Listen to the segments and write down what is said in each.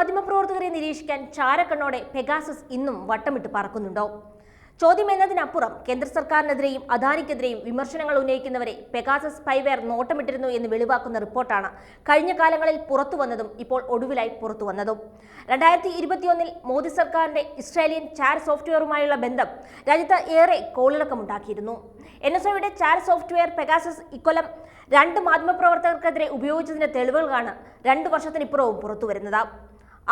മാധ്യമപ്രവർത്തകരെ നിരീക്ഷിക്കാൻ ചാരക്കണ്ണോടെ പെഗാസസ് ഇന്നും വട്ടമിട്ട് പറക്കുന്നുണ്ടോ? ചോദ്യം എന്നതിനപ്പുറം കേന്ദ്ര സർക്കാരിനെതിരെയും അദാനിക്കെതിരെയും വിമർശനങ്ങൾ ഉന്നയിക്കുന്നവരെ പെഗാസസ് സ്പൈവെയർ നോട്ടമിട്ടിരുന്നു എന്ന് വെളിവാക്കുന്ന റിപ്പോർട്ടാണ് കഴിഞ്ഞ കാലങ്ങളിൽ പുറത്തു വന്നതും ഇപ്പോൾ ഒടുവിലായി പുറത്തു വന്നതും. രണ്ടായിരത്തി ഇരുപത്തിയൊന്നിൽ മോദി സർക്കാരിന്റെ ഇസ്രായേലിയൻ ചാർ സോഫ്റ്റ്വെയറുമായുള്ള ബന്ധം രാജ്യത്ത് ഏറെ കോളിളക്കമുണ്ടാക്കിയിരുന്നു. എൻ എസ് ഒയുടെ ചാർ സോഫ്റ്റ്വെയർ പെഗാസസ് ഇക്കൊല്ലം രണ്ട് മാധ്യമപ്രവർത്തകർക്കെതിരെ ഉപയോഗിച്ചതിന്റെ തെളിവുകളാണ് രണ്ട് വർഷത്തിനിപ്പുറവും പുറത്തുവരുന്നത്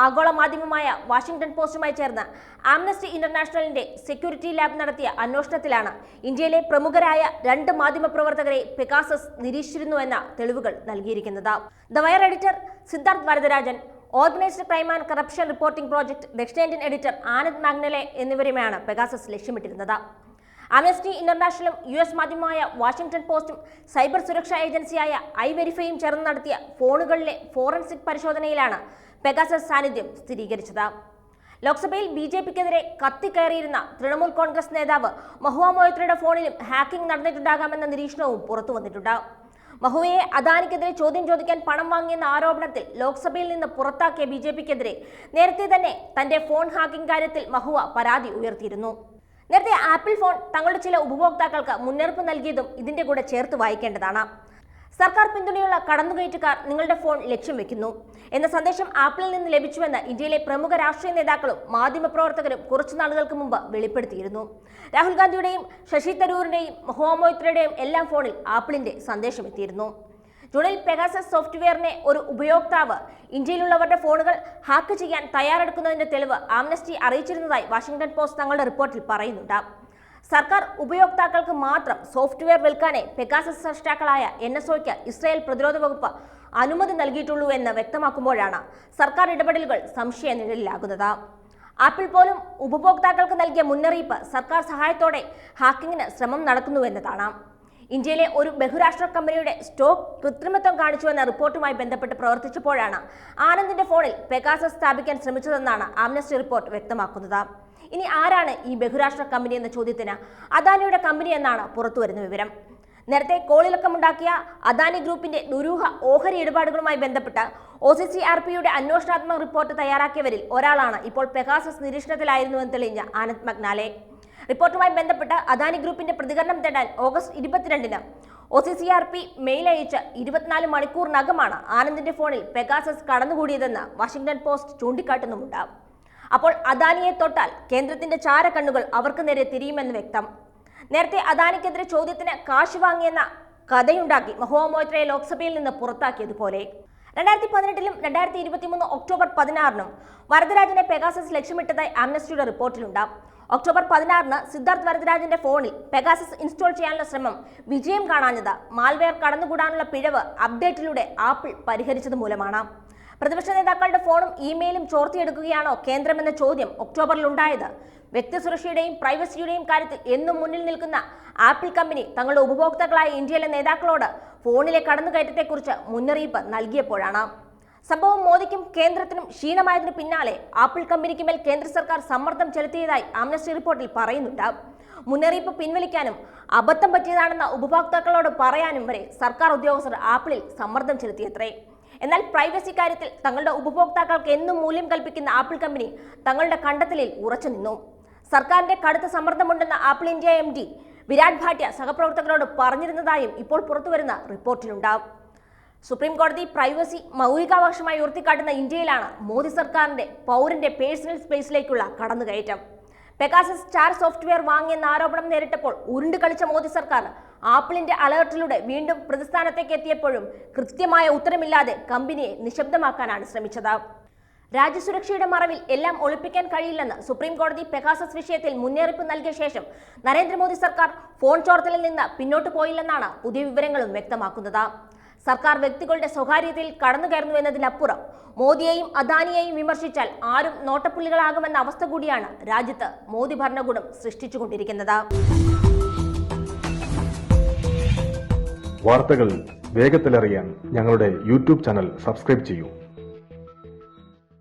ആഗോള മാധ്യമമായ വാഷിംഗ്ടൺ പോസ്റ്റുമായി ചേർന്ന് ആംനസ്റ്റി ഇന്റർനാഷണലിന്റെ സെക്യൂരിറ്റി ലാബ് നടത്തിയ അന്വേഷണത്തിലാണ് ഇന്ത്യയിലെ പ്രമുഖരായ രണ്ട് മാധ്യമപ്രവർത്തകരെ പെഗാസസ് നിരീക്ഷിച്ചിരുന്നുവെന്ന തെളിവുകൾ നൽകിയിരിക്കുന്നത്. The Wire editor Siddharth Varadarajan organised crime and corruption reporting project ദക്ഷിണേന്ത്യൻ എഡിറ്റർ ആനന്ദ് മാഗ്നലെ എന്നിവരെയാണ് പെഗാസസ് ലക്ഷ്യമിട്ടിരുന്നത്. ആംനസ്റ്റി ഇന്റർനാഷണലും യു എസ് മാധ്യമമായ വാഷിംഗ്ടൺ പോസ്റ്റും സൈബർ സുരക്ഷാ ഏജൻസിയായ ഐ വെരിഫൈയും ചേർന്ന് നടത്തിയ ഫോണുകളിലെ ഫോറൻസിക് പരിശോധനയിലാണ് പെഗാസസ് സാന്നിധ്യം സ്ഥിരീകരിച്ചത്. ലോക്സഭയിൽ ബി ജെ പിക്കെതിരെ കത്തിക്കയറിയിരുന്ന തൃണമൂൽ കോൺഗ്രസ് നേതാവ് മഹുവ മൊയ്ത്രയുടെ ഫോണിലും ഹാക്കിംഗ് നടന്നിട്ടുണ്ടാകാമെന്ന നിരീക്ഷണവും പുറത്തു വന്നിട്ടുണ്ട്. മഹുവയെ അദാനിക്കെതിരെ ചോദ്യം ചോദിക്കാൻ പണം വാങ്ങിയെന്ന ആരോപണത്തിൽ ലോക്സഭയിൽ നിന്ന് പുറത്താക്കിയ ബി ജെ പിക്കെതിരെ നേരത്തെ തന്നെ തന്റെ ഫോൺ ഹാക്കിംഗ് കാര്യത്തിൽ മഹുവ പരാതി ഉയർത്തിയിരുന്നു. നേരത്തെ ആപ്പിൾ ഫോൺ തങ്ങളുടെ ചില ഉപഭോക്താക്കൾക്ക് മുന്നറിയിപ്പ് നൽകിയതും ഇതിന്റെ കൂടെ ചേർത്ത് വായിക്കേണ്ടതാണ്. സർക്കാർ പിന്തുണയുള്ള കടന്നുകയറ്റക്കാർ നിങ്ങളുടെ ഫോൺ ലക്ഷ്യം വെക്കുന്നു. എന്ന സന്ദേശം ആപ്പിളിൽ നിന്ന് ലഭിച്ചുവെന്ന് ഇന്ത്യയിലെ പ്രമുഖ രാഷ്ട്രീയ നേതാക്കളും മാധ്യമപ്രവർത്തകരും കുറച്ചു നാളുകൾക്ക് മുമ്പ് വെളിപ്പെടുത്തിയിരുന്നു. രാഹുൽ ഗാന്ധിയുടെയും ശശി തരൂരിന്റെയും മൊഹമ്മദ്രയുടെയും എല്ലാം ഫോണിൽ ആപ്പിളിന്റെ സന്ദേശം എത്തിയിരുന്നു. ജൂണിൽ പെഗാസസ് സോഫ്റ്റ്വെയറിനെ ഒരു ഉപയോക്താവ് ഇന്ത്യയിലുള്ളവരുടെ ഫോണുകൾ ഹാക്ക് ചെയ്യാൻ തയ്യാറെടുക്കുന്നതിന്റെ തെളിവ് ആംനസ്റ്റി അറിയിച്ചിരുന്നതായി വാഷിംഗ്ടൺ പോസ്റ്റ് തങ്ങളുടെ റിപ്പോർട്ടിൽ പറയുന്നുണ്ട്. സർക്കാർ ഉപയോക്താക്കൾക്ക് മാത്രം സോഫ്റ്റ്വെയർ വിൽക്കാനേ പെഗാസസ് സൃഷ്ടാക്കളായ എൻ എസ് ഒയ്ക്ക് ഇസ്രായേൽ പ്രതിരോധ വകുപ്പ് അനുമതി നൽകിയിട്ടുള്ളൂ എന്ന് വ്യക്തമാക്കുമ്പോഴാണ് സർക്കാർ ഇടപെടലുകൾ സംശയ നിഴലിലാകുന്നത്. ആപ്പിൾ പോലും ഉപഭോക്താക്കൾക്ക് നൽകിയ മുന്നറിയിപ്പ് സർക്കാർ സഹായത്തോടെ ഹാക്കിങ്ങിന് ശ്രമം നടക്കുന്നുവെന്നതാണ്. ഇന്ത്യയിലെ ഒരു ബഹുരാഷ്ട്ര കമ്പനിയുടെ സ്റ്റോക്ക് കൃത്രിമത്വം കാണിച്ചുവെന്ന റിപ്പോർട്ടുമായി ബന്ധപ്പെട്ട് പ്രവർത്തിച്ചപ്പോഴാണ് ആനന്ദിന്റെ ഫോണിൽ പെഗാസസ് സ്ഥാപിക്കാൻ ശ്രമിച്ചതെന്നാണ് ആംനസ്റ്റി റിപ്പോർട്ട് വ്യക്തമാക്കുന്നത്. ഇനി ആരാണ് ഈ ബഹുരാഷ്ട്ര കമ്പനി എന്ന ചോദ്യത്തിന് അദാനിയുടെ കമ്പനി എന്നാണ് പുറത്തുവരുന്ന വിവരം. നേരത്തെ കോളിളക്കമുണ്ടാക്കിയ അദാനി ഗ്രൂപ്പിന്റെ ദുരൂഹ ഓഹരി ഇടപാടുകളുമായി ബന്ധപ്പെട്ട് ഒ സി സി ആർ പിയുടെ അന്വേഷണാത്മക റിപ്പോർട്ട് തയ്യാറാക്കിയവരിൽ ഒരാളാണ് ഇപ്പോൾ പെഗാസസ് നിരീക്ഷണത്തിലായിരുന്നുവെന്ന് തെളിഞ്ഞ ആനന്ദ് മഗ്നാലെ. റിപ്പോർട്ടുമായി ബന്ധപ്പെട്ട് അദാനി ഗ്രൂപ്പിന്റെ പ്രതികരണം തേടാൻ ഓഗസ്റ്റ് ഇരുപത്തിരണ്ടിന് O C C R P mail അയച്ച് ഇരുപത്തിനാല് മണിക്കൂറിനകമാണ് ആനന്ദിന്റെ ഫോണിൽ പെഗാസസ് കടന്നുകൂടിയതെന്ന് വാഷിംഗ്ടൺ പോസ്റ്റ് ചൂണ്ടിക്കാട്ടുന്നുമുണ്ട്. അപ്പോൾ അദാനിയെ തൊട്ടാൽ കേന്ദ്രത്തിന്റെ ചാര കണ്ണുകൾ അവർക്ക് നേരെ തിരിയുമെന്ന് വ്യക്തം. നേരത്തെ അദാനിക്കെതിരെ ചോദ്യത്തിന് കാശ് വാങ്ങിയെന്ന കഥയുണ്ടാക്കി മഹോമോത്രയെ ലോക്സഭയിൽ നിന്ന് പുറത്താക്കിയതുപോലെ. രണ്ടായിരത്തി പതിനെട്ടിലും രണ്ടായിരത്തി ഇരുപത്തിമൂന്ന് ഒക്ടോബർ പതിനാറിനും വരദരാജനെ പെഗാസസ് ലക്ഷ്യമിട്ടതായി ആംനസ്റ്റിയുടെ റിപ്പോർട്ടിലുണ്ട് ഒക്ടോബർ പതിനാറിന് സിദ്ധാർത്ഥ് വരദരാജന്റെ ഫോണിൽ പെഗാസസ് ഇൻസ്റ്റാൾ ചെയ്യാനുള്ള ശ്രമം വിജയം കാണാഞ്ഞത് മാൽവെയർ കടന്നുകൂടാനുള്ള പിഴവ് അപ്ഡേറ്റിലൂടെ ആപ്പിൾ പരിഹരിച്ചത് മൂലമാണ്. പ്രതിപക്ഷ നേതാക്കളുടെ ഫോണും ഇമെയിലും ചോർത്തിയെടുക്കുകയാണോ കേന്ദ്രമെന്ന ചോദ്യം ഒക്ടോബറിൽ ഉണ്ടായത്. വ്യക്തിസുരക്ഷയുടെയും പ്രൈവസിയുടെയും കാര്യത്തിൽ എന്നും മുന്നിൽ നിൽക്കുന്ന ആപ്പിൾ കമ്പനി തങ്ങളുടെ ഉപഭോക്താക്കളായ ഇന്ത്യയിലെ നേതാക്കളോട് ഫോണിലെ കടന്നുകയറ്റത്തെക്കുറിച്ച് മുന്നറിയിപ്പ് നൽകിയപ്പോഴാണ്. സംഭവം മോദിക്കും കേന്ദ്രത്തിനും ക്ഷീണമായതിനു പിന്നാലെ ആപ്പിൾ കമ്പനിക്ക് മേൽ കേന്ദ്ര സർക്കാർ സമ്മർദ്ദം ചെലുത്തിയതായി ആംനസ്റ്റി റിപ്പോർട്ടിൽ പറയുന്നുണ്ട്. മുന്നറിയിപ്പ് പിൻവലിക്കാനും അബദ്ധം പറ്റിയതാണെന്ന ഉപഭോക്താക്കളോട് പറയാനും വരെ സർക്കാർ ഉദ്യോഗസ്ഥർ ആപ്പിളിൽ സമ്മർദ്ദം ചെലുത്തിയത്രേ. എന്നാൽ പ്രൈവസി കാര്യത്തിൽ തങ്ങളുടെ ഉപഭോക്താക്കൾക്ക് എന്നും മൂല്യം കൽപ്പിക്കുന്ന ആപ്പിൾ കമ്പനി തങ്ങളുടെ കണ്ടെത്തലിൽ ഉറച്ചു നിന്നു. സർക്കാരിന്റെ കടുത്ത സമ്മർദ്ദമുണ്ടെന്ന Apple India M D Virat Bhatia സഹപ്രവർത്തകരോട് പറഞ്ഞിരുന്നതായും ഇപ്പോൾ പുറത്തുവരുന്ന റിപ്പോർട്ടിലുണ്ടാവും. സുപ്രീം കോടതി പ്രൈവസി മൗലികാവകാശമായി ഉയർത്തിക്കാട്ടുന്ന ഇന്ത്യയിലാണ് മോദി സർക്കാരിന്റെ പൗരന്റെ പേഴ്സണൽ സ്പേസിലേക്കുള്ള കടന്നുകയറ്റം. പെഗാസസ് സ്റ്റാർ സോഫ്റ്റ്വെയർ വാങ്ങിയെന്ന ആരോപണം നേരിട്ടപ്പോൾ ഉരുണ്ടു കളിച്ച മോദി സർക്കാർ ആപ്പിളിന്റെ അലേർട്ടിലൂടെ വീണ്ടും പ്രതിസ്ഥാനത്തേക്ക് എത്തിയപ്പോഴും കൃത്യമായ ഉത്തരമില്ലാതെ കമ്പനിയെ നിശബ്ദമാക്കാനാണ് ശ്രമിച്ചത്. രാജ്യസുരക്ഷയുടെ മറവിൽ എല്ലാം ഒളിപ്പിക്കാൻ കഴിയില്ലെന്ന് സുപ്രീം കോടതി പെഗാസസ് വിഷയത്തിൽ മുന്നറിയിപ്പ് നൽകിയ ശേഷം നരേന്ദ്രമോദി സർക്കാർ ഫോൺ ചോർത്തലിൽ നിന്ന് പിന്നോട്ട് പോയില്ലെന്നാണ് പുതിയ വിവരങ്ങളും വ്യക്തമാക്കുന്നത്. സർക്കാർ വ്യക്തികളുടെ സ്വകാര്യതയിൽ കടന്നു കയറുന്നു എന്നതിനപ്പുറം മോദിയെയും അദാനിയെയും വിമർശിച്ചാൽ ആരും നോട്ടപ്പുള്ളികളാകുമെന്ന അവസ്ഥ കൂടിയാണ് രാജ്യത്ത് മോദി ഭരണകൂടം സൃഷ്ടിച്ചുകൊണ്ടിരിക്കുന്നത്. വാർത്തകൾ വേഗത്തിലറിയാൻ ഞങ്ങളുടെ യൂട്യൂബ് ചാനൽ സബ്സ്ക്രൈബ് ചെയ്യൂ.